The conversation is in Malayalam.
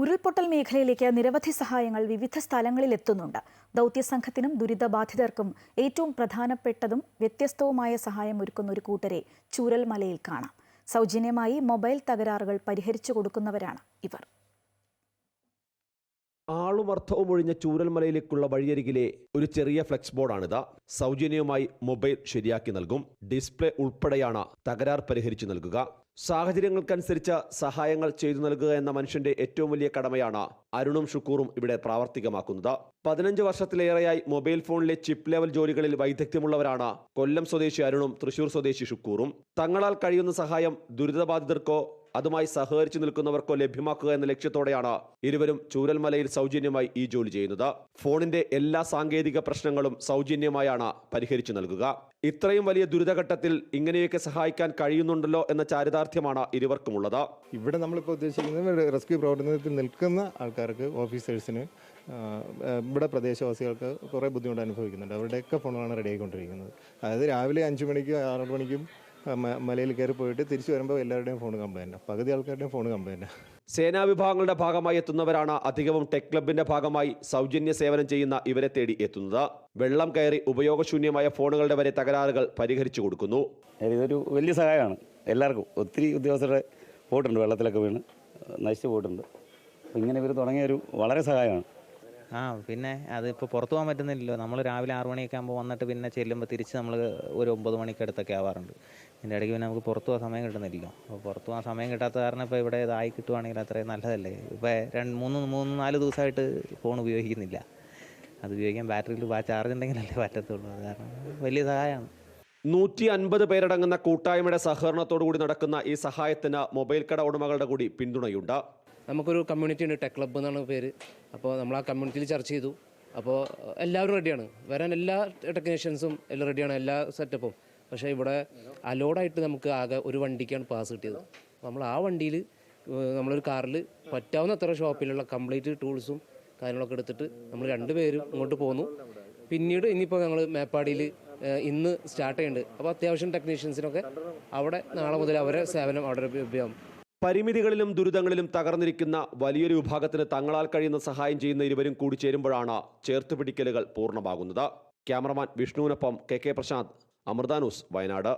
ഉരുൾപൊട്ടൽ മേഖലയിലേക്ക് നിരവധി സഹായങ്ങൾ വിവിധ സ്ഥലങ്ങളിൽ എത്തുന്നുണ്ട് ദൗത്യസംഘത്തിനും ദുരിതബാധിതർക്കും ഏറ്റവും പ്രധാനപ്പെട്ടതും വ്യത്യസ്തവുമായ സഹായം ഒരുക്കുന്ന ഒരു കൂട്ടരെ ചൂരൽമലയിൽ കാണാം. സൗജന്യമായി മൊബൈൽ തകരാറുകൾ പരിഹരിച്ചു കൊടുക്കുന്നവരാണ് ഇവർ. ആളുമർത്ഥവും ഒഴിഞ്ഞ ചൂരൽമലയിലേക്കുള്ള വഴിയരികിലെ ഒരു ചെറിയ ഫ്ലെക്സ് ബോർഡാണിത് സൗജന്യമായി മൊബൈൽ ശരിയാക്കി നൽകും. ഡിസ്പ്ലേ ഉൾപ്പെടെയാണ് തകരാർ പരിഹരിച്ചു നൽകുക. സാഹചര്യങ്ങൾക്കനുസരിച്ച് സഹായങ്ങൾ ചെയ്തു നൽകുക എന്ന മനുഷ്യന്റെ ഏറ്റവും വലിയ കടമയാണ് അരുണും ഷുക്കൂറും ഇവിടെ പ്രാവർത്തികമാക്കുന്നത്. പതിനഞ്ച് വർഷത്തിലേറെയായി മൊബൈൽ ഫോണിലെ ചിപ്പ് ലെവൽ ജോലികളിൽ വൈദഗ്ധ്യമുള്ളവരാണ് കൊല്ലം സ്വദേശി അരുണും തൃശൂർ സ്വദേശി ഷുക്കൂറും. തങ്ങളാൽ കഴിയുന്ന സഹായം ദുരിതബാധിതർക്കോ അതുമായി സഹകരിച്ചു നിൽക്കുന്നവർക്കോ ലഭ്യമാക്കുക എന്ന ലക്ഷ്യത്തോടെയാണ് ഇരുവരും ചൂരൽമലയിൽ സൗജന്യമായി ഈ ജോലി ചെയ്യുന്നത്. ഫോണിന്റെ എല്ലാ സാങ്കേതിക പ്രശ്നങ്ങളും സൗജന്യമായാണ് പരിഹരിച്ചു നൽകുക. ഇത്രയും വലിയ ദുരിതഘട്ടത്തിൽ ഇങ്ങനെയൊക്കെ സഹായിക്കാൻ കഴിയുന്നുണ്ടല്ലോ എന്ന ചാരിതാർത്ഥ്യമാണ് ഇരുവർക്കുമുള്ളത്. ഇവിടെ നമ്മളിപ്പോൾ ഉദ്ദേശിക്കുന്നത് റെസ്ക്യൂ പ്രവർത്തനത്തിൽ നിൽക്കുന്ന ആൾക്കാർക്ക് ഓഫീസേഴ്സിന് ഇവിടെ പ്രദേശവാസികൾക്ക് കുറേ ബുദ്ധിമുട്ട് അനുഭവിക്കുന്നുണ്ട്. അവരുടെയൊക്കെ ഫോണുകളാണ് റെഡിയായിക്കൊണ്ടിരിക്കുന്നത്. അതായത് രാവിലെ അഞ്ച് മണിക്കും ആറ് മണിക്കും മലയിൽ കയറി പോയിട്ട് തിരിച്ചു വരുമ്പോൾ എല്ലാവരുടെയും ഫോൺ കംപ്ലൈന്റ് പകുതി ആൾക്കാരുടെയും ഫോൺ കംപ്ലൈന്റ് സേനാ വിഭാഗങ്ങളുടെ ഭാഗമായി എത്തുന്നവരാണ് അധികവും ടെക് ക്ലബിന്റെ ഭാഗമായി സൗജന്യ സേവനം ചെയ്യുന്ന ഇവരെ തേടി എത്തുന്നത്. വെള്ളം കയറി ഉപയോഗശൂന്യമായ ഫോണുകളുടെ വരെ തകരാറുകൾ പരിഹരിച്ചു കൊടുക്കുന്നു. ഇതൊരു വലിയ സഹായമാണ്. എല്ലാവർക്കും ഒത്തിരി ഉദ്യോഗസ്ഥരുടെ പോയിട്ടുണ്ട് വെള്ളത്തിലൊക്കെ വീണ് നശിച്ചു പോയിട്ടുണ്ട്. ഇങ്ങനെ ഇവർ തുടങ്ങിയ ഒരു വളരെ സഹായമാണ്. ആ പിന്നെ അതിപ്പോൾ പുറത്തു പോകാൻ പറ്റുന്നില്ലല്ലോ. നമ്മൾ രാവിലെ ആറു മണിയൊക്കെ ആകുമ്പോൾ വന്നിട്ട് പിന്നെ ചെല്ലുമ്പോൾ തിരിച്ച് നമ്മൾ ഒരു ഒമ്പത് മണിക്കടുത്തൊക്കെ ആവാറുണ്ട്. ഇതിന്റെ ഇടയ്ക്ക് പിന്നെ നമുക്ക് പുറത്തു പോകാൻ സമയം കിട്ടുന്നില്ലല്ലോ. അപ്പോൾ പുറത്തു പോകാൻ സമയം കിട്ടാത്ത കാരണം ഇപ്പോൾ ഇവിടെ ഇതായി കിട്ടുവാണെങ്കിൽ അത്രയും നല്ലതല്ലേ? ഇപ്പോൾ രണ്ട് മൂന്ന് മൂന്ന് നാല് ദിവസമായിട്ട് ഫോൺ ഉപയോഗിക്കുന്നില്ല. അത് ഉപയോഗിക്കാൻ ബാറ്ററിയിൽ ചാർജ് ഉണ്ടെങ്കിലല്ലേ പറ്റത്തുള്ളൂ. അത് കാരണം വലിയ സഹായമാണ് നൂറ്റി അൻപത് പേരടങ്ങുന്ന കൂട്ടായ്മയുടെ സഹകരണത്തോടു കൂടി നടക്കുന്ന ഈ സഹായത്തിന് മൊബൈൽ കട ഉടമകളുടെ കൂടി പിന്തുണയുണ്ട്. നമുക്കൊരു കമ്മ്യൂണിറ്റി ഉണ്ട് ടെക് ക്ലബ്ബ് എന്നാണ് പേര്. അപ്പോൾ നമ്മൾ ആ കമ്മ്യൂണിറ്റിയിൽ ചർച്ച ചെയ്തു. അപ്പോൾ എല്ലാവരും റെഡിയാണ് വരാൻ എല്ലാ ടെക്നീഷ്യൻസും എല്ലാം റെഡിയാണ് എല്ലാ സെറ്റപ്പും പക്ഷേ ഇവിടെ അലോഡായിട്ട് നമുക്ക് ആകെ ഒരു വണ്ടിക്കാണ് പാസ് കിട്ടിയത്. നമ്മൾ ആ വണ്ടിയിൽ നമ്മളൊരു കാറിൽ പറ്റാവുന്ന അത്ര ഷോപ്പിലുള്ള കംപ്ലീറ്റ് ടൂൾസും കാര്യങ്ങളൊക്കെ എടുത്തിട്ട് നമ്മൾ രണ്ടുപേരും ഇങ്ങോട്ട് പോന്നു. പിന്നീട് ഇനിയിപ്പോൾ ഞങ്ങൾ മേപ്പാടിയിൽ ഇന്ന് സ്റ്റാർട്ട് ചെയ്യുന്നുണ്ട് അപ്പോൾ അത്യാവശ്യം ടെക്നീഷ്യൻസിനൊക്കെ അവിടെ നാളെ മുതൽ അവരെ സേവനം അവിടെ ലഭ്യമാകും പരിമിതികളിലും ദുരിതങ്ങളിലും തകർന്നിരിക്കുന്ന വലിയൊരു വിഭാഗത്തിന് തങ്ങളാൽ കഴിയുന്ന സഹായം ചെയ്യുന്ന ഇരുവരും കൂടി ചേരുമ്പോഴാണ് ചേർത്തുപിടിക്കലുകൾ പൂർണമാകുന്നത്. Cameraman വിഷ്ണുവിനൊപ്പം K K Prasanth. Amrita news Wayanad.